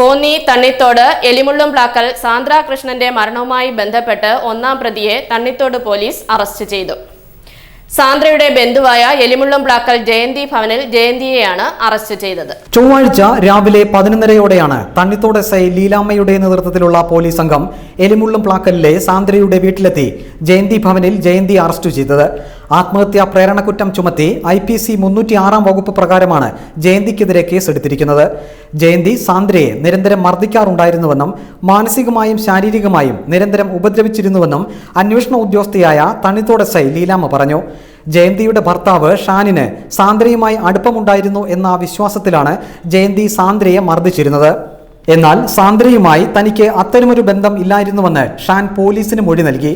കോന്നി തണ്ണിത്തോട് എലിമുള്ളും പ്ലാക്കൽ സാന്ദ്ര കൃഷ്ണന്റെ മരണവുമായി ബന്ധപ്പെട്ട് ഒന്നാം പ്രതിയെ തണ്ണിത്തോട് പോലീസ് അറസ്റ്റ് ചെയ്തു. സാന്ദ്രയുടെ ബന്ധുവായ എലിമുള്ളം പ്ലാക്കൽ ജയന്തി ഭവനിൽ ജയന്തിയെയാണ് അറസ്റ്റ് ചെയ്തത്. ചൊവ്വാഴ്ച രാവിലെ പതിനൊന്നരയോടെയാണ് തണ്ണിത്തോട് എസ് ഐ ലീലാമ്മയുടെ നേതൃത്വത്തിലുള്ള പോലീസ് സംഘം എലിമുള്ളം പ്ലാക്കലിലെ സാന്ദ്രയുടെ വീട്ടിലെത്തി ജയന്തി ഭവനിൽ ജയന്തി അറസ്റ്റ് ചെയ്തത്. ആത്മഹത്യാ പ്രേരണക്കുറ്റം ചുമത്തി ഐ പി സി മുന്നൂറ്റി ആറാം വകുപ്പ് പ്രകാരമാണ് ജയന്തിക്കെതിരെ കേസെടുത്തിരിക്കുന്നത്. ജയന്തി സാന്ദ്രയെ നിരന്തരം മർദ്ദിക്കാറുണ്ടായിരുന്നുവെന്നും മാനസികമായും ശാരീരികമായും നിരന്തരം ഉപദ്രവിച്ചിരുന്നുവെന്നും അന്വേഷണ ഉദ്യോഗസ്ഥയായ തണിത്തോട് എസ് ഐ ലീലാമ്മ പറഞ്ഞു. ജയന്തിയുടെ ഭർത്താവ് ഷാനിന് സാന്ദ്രയുമായി അടുപ്പമുണ്ടായിരുന്നു എന്ന വിശ്വാസത്തിലാണ് ജയന്തി സാന്ദ്രയെ മർദ്ദിച്ചിരുന്നത്. എന്നാൽ സാന്ദ്രയുമായി തനിക്ക് അത്തരമൊരു ബന്ധം ഇല്ലായിരുന്നുവെന്ന് ഷാൻ പോലീസിന് മൊഴി നൽകി.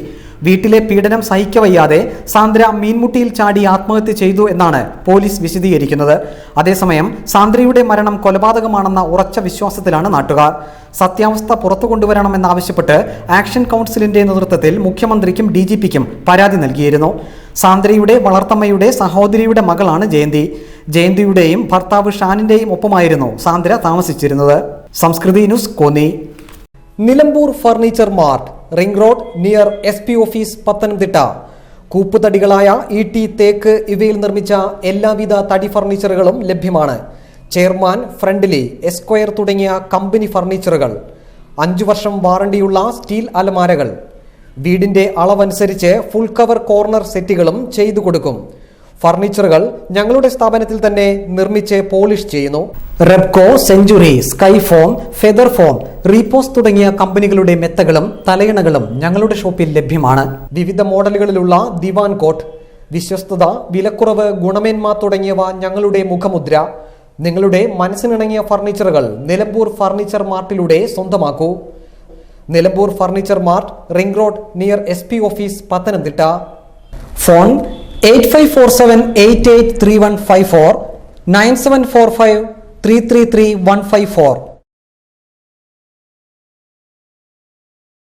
വീട്ടിലെ പീഡനം സഹിക്കവയ്യാതെ സാന്ദ്ര മീൻമുട്ടിയിൽ ചാടി ആത്മഹത്യ ചെയ്തു എന്നാണ് പോലീസ് വിശദീകരിക്കുന്നത്. അതേസമയം സാന്ദ്രയുടെ മരണം കൊലപാതകമാണെന്ന ഉറച്ച വിശ്വാസത്തിലാണ് നാട്ടുകാർ. സത്യാവസ്ഥ പുറത്തു കൊണ്ടുവരണമെന്നാവശ്യപ്പെട്ട് ആക്ഷൻ കൗൺസിലിന്റെ നേതൃത്വത്തിൽ മുഖ്യമന്ത്രിക്കും ഡി ജി പിക്കും പരാതി നൽകിയിരുന്നു. സാന്ദ്രയുടെ വളർത്തമ്മയുടെ സഹോദരിയുടെ മകളാണ് ജയന്തി. ജയന്തിയുടെയും ഭർത്താവ് ഷാനിന്റെയും ഒപ്പമായിരുന്നു സാന്ദ്ര താമസിച്ചിരുന്നത്. Samskriti news Konni. Nilambur furniture mart ring road near S P office Pathanamthitta. കൂപ്പുതടികളായ ടി തേക്ക് ഇവയിൽ നിർമ്മിച്ച എല്ലാവിധ തടി ഫർണിച്ചറുകളും ലഭ്യമാണ്. ചെയർമാൻ ഫ്രണ്ട്ലി എസ്ക്വയർ തുടങ്ങിയ കമ്പനി ഫർണിച്ചറുകൾ. അഞ്ചു വർഷം വാറണ്ടിയുള്ള സ്റ്റീൽ അലമാരകൾ. വീടിന്റെ അളവനുസരിച്ച് ഫുൾ കവർ കോർണർ സെറ്റുകളും ചെയ്തു കൊടുക്കും. ഫർണിച്ചറുകൾ ഞങ്ങളുടെ സ്ഥാപനത്തിൽ തന്നെ നിർമ്മിച്ച് പോളിഷ് ചെയ്യുന്നു. Repco Century Skyfoam Feather Foam Repose തുടങ്ങിയ കമ്പനികളുടെ മെത്തകളും തലയണകളും ഞങ്ങളുടെ ഷോപ്പിൽ ലഭ്യമാണ്. വിവിധ മോഡലുകളിലുള്ള ദിവാൻ കോട്ട് വിശ്വസ്തത വിലക്കുറവ് ഗുണമേന്മ തുടങ്ങിയവ ഞങ്ങളുടെ മുഖമുദ്ര. നിങ്ങളുടെ മനസ്സിനിണങ്ങിയ ഫർണിച്ചറുകൾ നിലമ്പൂർ ഫർണിച്ചർ മാർട്ടിലൂടെ സ്വന്തമാക്കൂ. Nilambur furniture mart ring road near S P office Pathanamthitta. Phone eight five four seven eight eight three one five four nine seven four five three three three one five four.